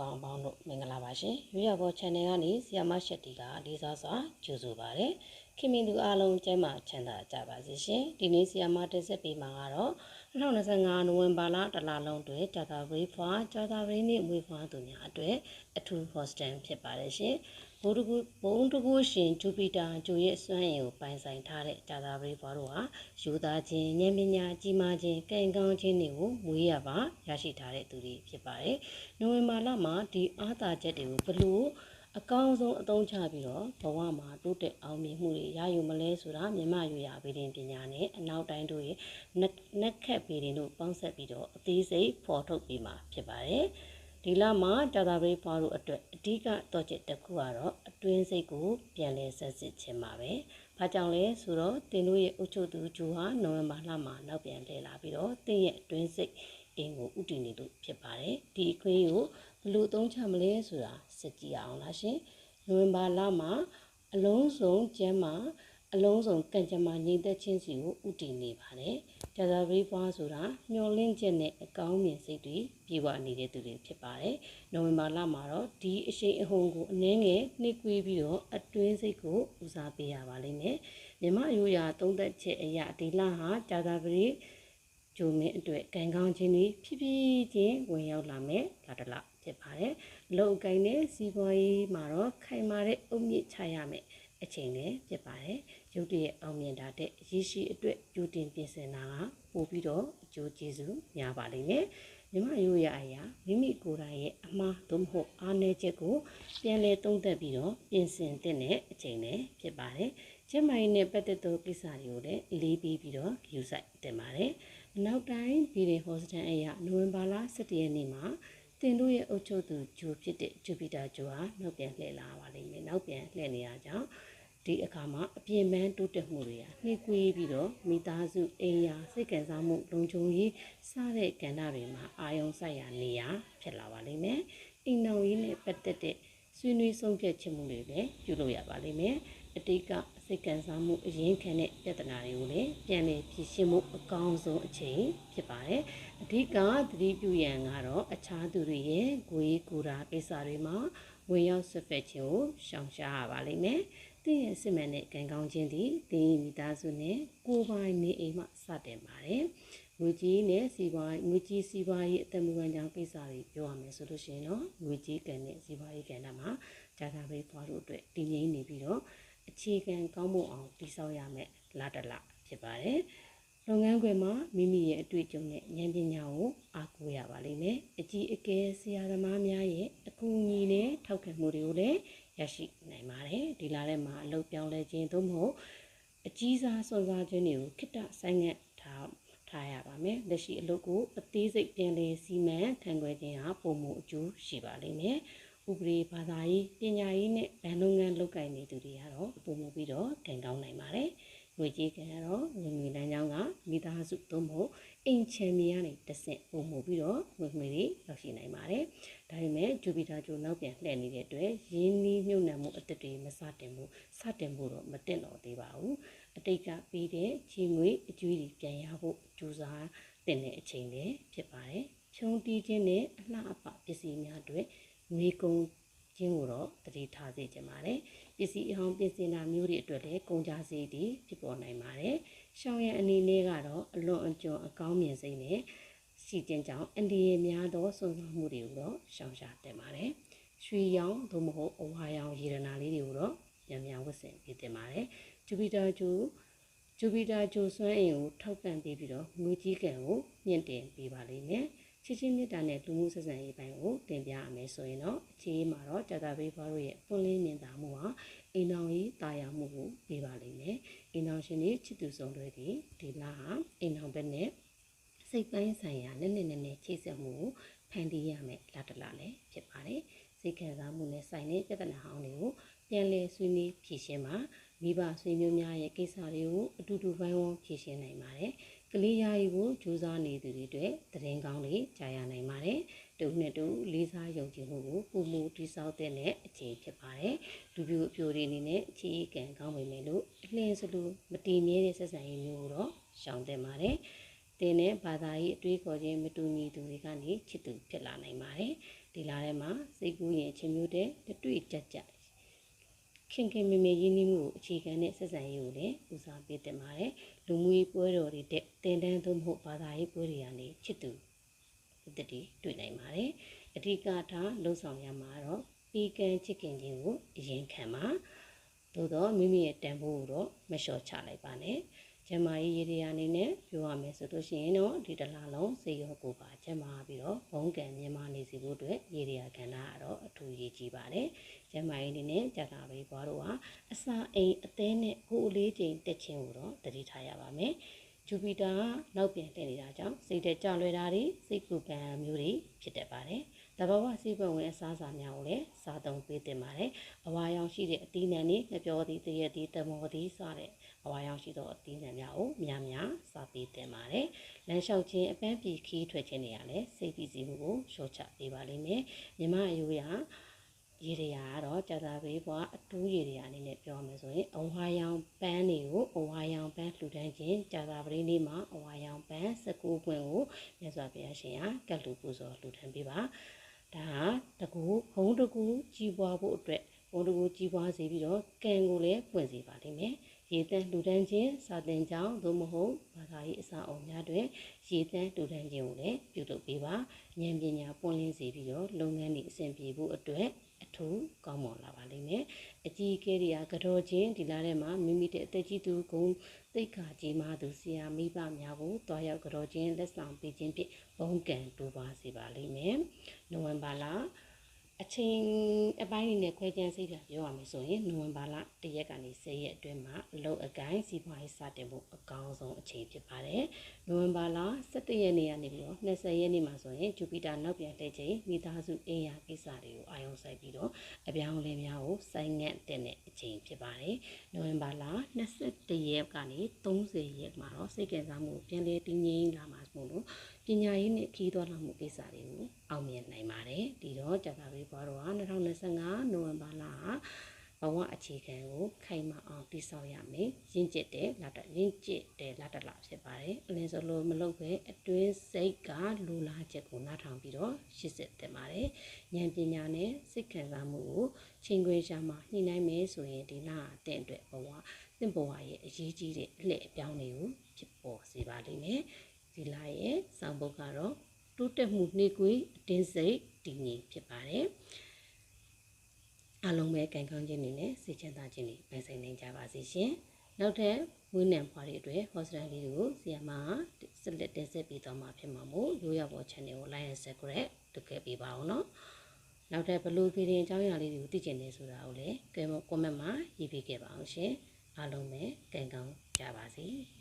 ကောင်အပေါင်းတို့မင်္ဂလာပါရှင်ရွေးရဘော channel ကနေဆီယာမရှက်တီကလေးစားစွာကြိုဆိုပါရစေခင်မင်သူအားလုံးကျမ်းမာချမ်းသာကြပါစေရှင်ဒီနေ့ဆီယာမတက်ဆက်ပေးမှာကတော့2025နိုဝင်ဘာလတလလုံးတွင်ဂျာတာဘရီဖွာဂျာတာဘရီနှင့်မွေးဖွာသူများအတွက်အထူး hostel ဖြစ်ပါတယ်ရှင် ဘိုးတကူဘုံတကူရှင်ဂျူပီတာဂျိုရဲ့စွမ်းရည်ကိုပိုင်ဆိုင်ထားတဲ့ဂျာတာဘရီဖွာတို့ဟာယူသားခြင်းဉာဏ်ပညာကြီးမားခြင်းကံကောင်းခြင်းတွေကိုမွေးရပါရရှိထားတဲ့သူတွေဖြစ်ပါတယ်နိုဝင်ဘာလမှာဒီအားသာချက်တွေကိုဘလို့အကောင်းဆုံးအသုံးချပြီးတော့ဘဝမှာတိုးတက်အောင်မြင်မှုတွေရယူမလဲဆိုတာမြမယူရပေတဲ့ပညာနဲ့အနောက်တိုင်းတို့ရဲ့နက်ခက်ပေတဲ့တို့ပေါင်းဆက်ပြီးတော့အသေးစိတ်ဖော်ထုတ်ပေးမှာဖြစ်ပါတယ်။ ဒီလမှာတာတာပရိဖွားတို့အတွက်အဓိကတော့ချက်တစ်ခုကတော့အတွင်းစိတ်ကိုပြန်လဲဆက်စစ်ခြင်းပါပဲ။ဘာကြောင့်လဲဆိုတော့တင်တို့ရဲ့အုတ်ချုပ်သူဂျူဟာနိုဝင်ဘာလမှာနောက်ပြန်လဲလာပြီးတော့တင်ရဲ့အတွင်းစိတ်အင်းကိုဥတည်နေလို့ဖြစ်ပါတယ်။ဒီအခွင့်အရေးကိုဘယ်လိုသုံးချမလဲဆိုတာစစ်ကြည့်အောင်လားရှင်နိုဝင်ဘာလမှာအလုံးစုံကျမ်းမှာ အလုံးစုံကံကြမ္မာညီသက်ချင်းစီကိုဥတည်နေပါတယ်ဒါသာဘရီဖွားဆိုတာမျောလင့်ချက်နဲ့အကောင်းမြင်စိတ်တွေပြေဝနေတဲ့သူတွေဖြစ်ပါတယ်နိုဝင်ဘာလမှာတော့ဒီအရှိန်အဟုန်ကိုအနည်းငယ်နှိကွေးပြီးတော့အတွင်းစိတ်ကိုဦးစားပေးရပါလိမ့်မယ်မြမရိုးရာသုံးသက်ချက်အရာဒီလဟာဒါသာဘရီဂျုံမင်းအတွက်ကံကောင်းခြင်းတွေဖြည်းဖြည်းချင်းဝင်ရောက်လာမယ်လာတလားဖြစ်ပါတယ်။လုံကိုင်းနဲ့စီးပွားရေးမှာတော့ခိုင်မာတဲ့အုတ်မြစ်ချရမယ် အချိန်လည်းဖြစ်ပါတယ်။ရုပ်တရက်အောင်မြင်တာတဲ့ရရှိအတွက်ကြိုတင်ပြင်ဆင်တာကပို့ပြီးတော့အကျိုးကျေးဇူးများပါလိမ့်မယ်။မြမရိုးရအရာမိမိကိုယ်တိုင်ရဲ့အမှားသို့မဟုတ်အားနည်းချက်ကိုပြန်လည်သုံးသပ်ပြီးတော့ပြင်ဆင်တဲ့အချိန်လည်းဖြစ်ပါတယ်။ကျမကြီးနဲ့ပတ်သက်သောကိစ္စတွေကိုလည်းအလေးပေးပြီးတော့ယူဆိုင်တင်ပါတယ်။နောက်တိုင်းပြည်နယ်ဟော့စတန်အရာနိုဝင်ဘာလ17ရက်နေ့မှာ တင်တို့ရဲ့အုပ်ချုပ်သူဂျိုဖြစ်တဲ့ဂျူပီတာဂျိုဟာနောက်ပြန်လှည့်လာပါလိမ့်မယ်နောက်ပြန်လှည့်နေရကြောင်းဒီအခါမှာအပြင်းပန်းတိုးတက်မှုတွေဟာနှိကွေးပြီးတော့မိသားစုအိမ်ယာစိတ်ကံစားမှုလုံခြုံရေးစတဲ့ကဏ္ဍတွေမှာအာယုံဆိုင်ရာနေရာဖြစ်လာပါလိမ့်မယ်အိမ်တော်ရေးနဲ့ပတ်သက်တဲ့ဆွေးနွေးဆုံးဖြတ်ချက်မှုတွေလည်းပြုလုပ်ရပါလိမ့်မယ် အတိတ်ကစိတ်ကံစားမှုအရင်ခံတဲ့ပြဿနာတွေကိုလည်းပြန်လည်ဖြေရှင်းမှုအကောင်းဆုံးအချိန်ဖြစ်ပါတယ်။အဓိကသတိပြုရန်ကတော့အခြားသူတွေရဲ့ကိုယ်ရေးကိုယ်တာကိစ္စတွေမှာဝင်ရောက်ဆွတ်ဖက်ခြင်းကိုရှောင်ရှားရပါလိမ့်မယ်။သင်ရဲ့စစ်မှန်တဲ့ကံကောင်းခြင်းသည်သင်မိသားစုနဲ့ကိုယ်ပိုင်နေအိမ်မှစတင်ပါတယ်။ငွေကြီးနဲ့စီးပွားငွေကြီးစီးပွားရေးအသက်မွေးဝမ်းကြောင်းကိစ္စတွေပြောရမယ်ဆိုလို့ရှိရင်တော့ငွေကြီးကံနဲ့စီးပွားရေးကဏ္ဍမှာဂျာတာဘေးပွားတို့အတွက်တည်ငြိမ်နေပြီးတော့ အခြေခံကောင်းမှုအောင်တည်ဆောက်ရမယ်လာတလဖြစ်ပါတယ်။လုပ်ငန်းခွင်မှာမိမိရဲ့အတွေ့အကြုံနဲ့ဉာဏ်ပညာကိုအားကိုးရပါလိမ့်မယ်။အကြီးအကဲဆရာသမားများရဲ့အကူအညီနဲ့ထောက်ခံမှုတွေကိုလည်းရရှိနိုင်ပါတယ်။ဒီလာထဲမှာအလုပ်ပြောင်းလဲခြင်းသို့မဟုတ်အကြီးစားစွန့်စားခြင်းတွေကိုခိတ္တဆိုင်ငတ်ထားထားရပါမယ်။လက်ရှိအလုပ်ကိုအသေးစိတ်ပြန်လည်စီမံခန့်ခွဲခြင်းဟာပုံမှုအကျိုးရှိပါလိမ့်မယ်။ ဥပဒေဘာသာရေးပညာရေးနဲ့ဗန်လုပ်ငန်းလုပ်ကိုင်နေသူတွေကတော့ပုံမှုပြီးတော့ကံကောင်းနိုင်ပါတယ်။ငွေကြေးကံကတော့ငွေငွေလမ်းကြောင်းကမိသားစုသို့မဟုတ်အိမ်ချမ်းမြေကနေတဆင့်ပုံမှုပြီးတော့ငွေငွေတွေရောက်ရှိနိုင်ပါတယ်။ဒါပေမဲ့ဂျူပီတာဂျိုနောက်ပြန်လှည့်နေတဲ့အတွက်ရင်းနှီးမြုပ်နှံမှုအသက်တွေမစတင်ဘူးစတင်ဖို့တော့မတင်တော့သေးပါဘူး။အတိတ်ကပြီးတဲ့ချီငွေအကျွေးတွေပြန်ရဖို့ကြိုးစားတင်တဲ့အချိန်လည်းဖြစ်ပါတယ်။ဖြုံးတီးခြင်းနဲ့အလှအပပစ္စည်းများတွေ ငွေကုန်ခြင်းကိုတော့တတိထားစေချင်ပါတယ်ပစ္စည်းအဟောင်းပြင်ဆင်တာမျိုးတွေအတွက်လည်းကုန်ကြစေးတွေဖြစ်ပေါ်နိုင်ပါတယ်ရှောင်းရန်အနေနဲ့ကတော့အလွန်အကျွံအကောင်းမြင်စိမ့်နဲ့စီတင်ကြောင့်အန်ဒီရများသောစုံစမ်းမှုတွေကိုတော့ရှောင်ရှားတင်ပါတယ်ရွှေရောင်သို့မဟုတ်အဝါရောင်ရေရနာလေးတွေကိုတော့မြန်မြန်ဝတ်ဆင်ပေးတင်ပါတယ်ဂျူပီတာဂျူဂျူပီတာဂျိုဆွမ်းအင်ကိုထောက်ပံ့ပေးပြီးတော့ငွေကြီးကံကိုမြင့်တင်ပေးပါလိမ့်မယ်။ ချစ်ချင်းမြတ်တာနဲ့လူမှုဆက်ဆံရေးပိုင်းကိုတင်ပြရမယ်ဆိုရင်တော့အခြေအမှာတော့ကြာတာဘေးဘွားတို့ရဲ့ပွင့်လင်းမြင်သာမှုဟာအိမ်တော်ကြီးတာယာမှုကိုပေးပါလိမ့်မယ်အိမ်တော်ရှင်တွေချစ်သူဆောင်တွေဒီဒီလဟာအိမ်တော်ဘက်နဲ့စိတ်ပိုင်းဆိုင်ရာနည်းနည်းနည်းနည်းချိတ်ဆက်မှုကိုဖန်တီးရမယ်လာတလာလည်းဖြစ်ပါတယ်စိတ်ခံစားမှုနဲ့ဆိုင်တဲ့ပြဿနာဟောင်းတွေကိုပြန်လည်ဆွေးနွေးဖြေရှင်းမှာမိဘဆွေမျိုးများရဲ့ကိစ္စတွေကိုအတူတူပိုင်းဝန်းဖြေရှင်းနိုင်ပါတယ်က လေးယာယီကိုကြိုးစားနေသူတွေအတွက်သတင်းကောင်းတွေကြားရနိုင်ပါတယ်။တူနဲ့တူလေးစားယုံကြည်မှုကိုပုံမူတိဆောက်တဲ့နဲ့အခြေဖြစ်ပါတယ်။လူပြိုအပြိုတွေအနေနဲ့အခြေကံကောင်းပေမဲ့လို့အလင်းစလူမတည်မြဲတဲ့ဆက်ဆံရေးမျိုးကိုတော့ရှောင်သင့်ပါတယ်။တင်းနဲ့ဘာသာရေးအတွေးခေါ်ခြင်းမတူညီသူတွေကနေချစ်သူဖြစ်လာနိုင်ပါတယ်။ဒီလာထဲမှာစိတ်ကူးရင်ချင်းမျိုးတဲ့တတွေ့ကြကြ ခင်ခင်မေမေရင်းနှီးမှုကိုအခြေခံတဲ့ဆက်ဆံရေးကိုလည်းဦးစားပေးတင်ပါတယ်လူမှုရေးပွဲတော်တွေတဲ့တင်တန်းသို့မဟုတ်ဘာသာရေးပွဲတွေကနေချစ်သူအသက်တွေတွေ့နိုင်ပါတယ်အဓိကထားလှုပ်ဆောင်ရမှာတော့ပြီးကန်းချစ်ခင်ခြင်းကိုအရင်ခံပါသို့တော့မိမိရဲ့တန်ဖိုးကိုတော့မလျှော့ချလိုက်ပါနဲ့ ကျမကြီးရေဒီယာအနေနဲ့ပြောရမယ်ဆိုလို့ရှိရင်တော့ဒီတစ်လားလုံးစေရောကိုပါကျမပြီးတော့ဘုံကံမြန်မာနေစီဖို့အတွက်ရေဒီယာကဏ္ဍကတော့အထူးရေးကြီးပါတယ်။ကျမကြီးအနေနဲ့ကြတာပဲဘွားတို့ဟာအစာအိမ်အသေးနဲ့ကိုယ်လေးချိန်တက်ခြင်းကိုတော့တတိထားရပါမယ်။ဂျူပီတာကနောက်ပြန်တက်နေတာကြောင့်စိတ်တဲ့ကြောက်လွယ်တာတွေစိတ်ကူပံမျိုးတွေဖြစ်တတ်ပါတယ်။တဘာဝစိတ်ပတ်ဝင်အစားအစာများကိုလည်းစားသုံးပေးတင်ပါတယ်။အဝါရောင်ရှိတဲ့အသီးနှံတွေငပြောသည်တရက်သည်တမောသည်စတဲ့ အဝါရောင်ရှိသောအသီးနှံများကိုများများစားပေးတင်ပါတယ်။လမ်းလျှောက်ခြင်းအပန်းပြေခီးထွက်ခြင်းတွေကလည်းစိတ်တည်စီမှုကိုလျှော့ချပေးပါလိမ့်မယ်။မြမအယူရာရေရရာကတော့ကြာသာပေးဘွားအတူးရေရရာအနေနဲ့ပြောမယ်ဆိုရင်အဝါရောင်ပန်းတွေကိုအဝါရောင်ပန်းလှူဒန်းခြင်းကြာသာပရင်းလေးမှာအဝါရောင်ပန်းစကူပွင့်ကိုမြတ်စွာဘုရားရှင်ဟာကတ်လူပူဇော်လှူဒန်းပေးပါဒါဟာတကူဘုံတကူကြီးပွားဖို့အတွက်ဘုံတကူကြီးပွားစေပြီးတော့ကံကိုလည်းပွင့်စေပါလိမ့်မယ် ရေတန်းလှူဒန်းခြင်းစာသင်ကျောင်းသို့မဟုတ်ဘာသာရေးအစာအုံများတွင်ရေတန်းလှူဒန်းခြင်းကိုလည်းပြုလုပ်ပေးပါဉာဏ်ပညာပွင့်လင်းစေပြီးတော့လုပ်ငန်းတွေအဆင်ပြေဖို့အတွက်အထူးကောင်းမွန်လာပါလိမ့်မယ်အကြီးအကဲတွေကကြောချင်းဒီလာထဲမှာမိမိတဲ့အသက်ကြီးသူကုန်းသိက္ခာကြီးမားသူဆရာမိဘများကိုတွားရောက်ကြောချင်းလက်ဆောင်ပေးခြင်းဖြင့်ဘုံကံတိုးပါစေပါလိမ့်မယ်နိုဝင်ဘာလ အချိန်အပိုင်းနဲ့ခွဲခြမ်းစိတ်ဓာတ်ပြောရမယ်ဆိုရင်နိုဝင်ဘာလ၁ရက်ကနေ10ရက်အတွင်းမှာအလုပ်အကိုင်းစီးပွားရေးစတင်ဖို့အကောင်းဆုံးအချိန်ဖြစ်ပါတယ်။နိုဝင်ဘာလ17ရက်နေ့ကနေပြီးတော့20ရက်နေ့မှာဆိုရင်ဂျူပီတာနောက်ပြန်လှည့်ချိန်မိသားစုအင်ယာကိစ္စတွေကိုအာရုံစိုက်ပြီးတော့အပြောင်းအလဲများကိုစိုင်းငတ်တဲ့အချိန်ဖြစ်ပါတယ်။နိုဝင်ဘာလ21ရက်ကနေ30ရက်မှာတော့စိတ်ကစားမှုပြန်လည်တည်ငြိမ်လာမှာမို့လို့ ပညာရေးနဲ့ခီးသွွားလာမှုကိစ္စတွေကိုအောင်မြင်နိုင်ပါတယ်ဒီတော့ကြာသာပေးဘွားတော်ဟာ2025နိုဝင်ဘာလဟာဘဝအခြေခံကိုခိုင်မာအောင်တည်ဆောက်ရမယ်ရင့်ကျက်တဲ့လာတရင့်ကျက်တဲ့လာတလဖြစ်ပါတယ်အလင်းစလိုမလုပ်ပဲအတွင်းစိတ်ကလူလာချက်ကိုနားထောင်ပြီးတော့ရှစ်စစ်တင်ပါတယ်ဉာဏ်ပညာနဲ့စိတ်ခံစားမှုကိုချိန်ခွေရှာမှာညှိနှိုင်းမယ်ဆိုရင်ဒီလာအတဲ့အတွက်ဘဝသင်ဘဝရဲ့အရေးကြီးတဲ့အလှည့်အပြောင်းတွေကိုဖြစ်ပေါ်စေပါလိမ့်မယ် ဒီလာရဲ့စောင်းပုတ်ကတော့တိုးတက်မှုနှိကွေးအတင်းစိတ်တည်ငြိမ်ဖြစ်ပါတယ်အလုံးပဲကံကောင်းခြင်းတွေနဲ့စိတ်ချမ်းသာခြင်းတွေပိုင်ဆိုင်နိုင်ကြပါစေရှင်နောက်ထပ်ဝင်းနံဖွားတွေအတွက် hostel လေးတွေကိုဆီယမဆက်လက်တင်ဆက်ပေးသွားမှာဖြစ်မှာမို့ရိုးရပေါ် channel ကို like and subscribe လုပ်ခဲ့ပေးပါအောင်နော်နောက်ထပ်ဘလူးဗီဒီယိုအကြောင်းအရာလေးတွေကိုသိချင်နေဆိုတာကိုလည်း comment မှာရေးပေးခဲ့ပါအောင်ရှင်အားလုံးပဲကံကောင်းကြပါစေ။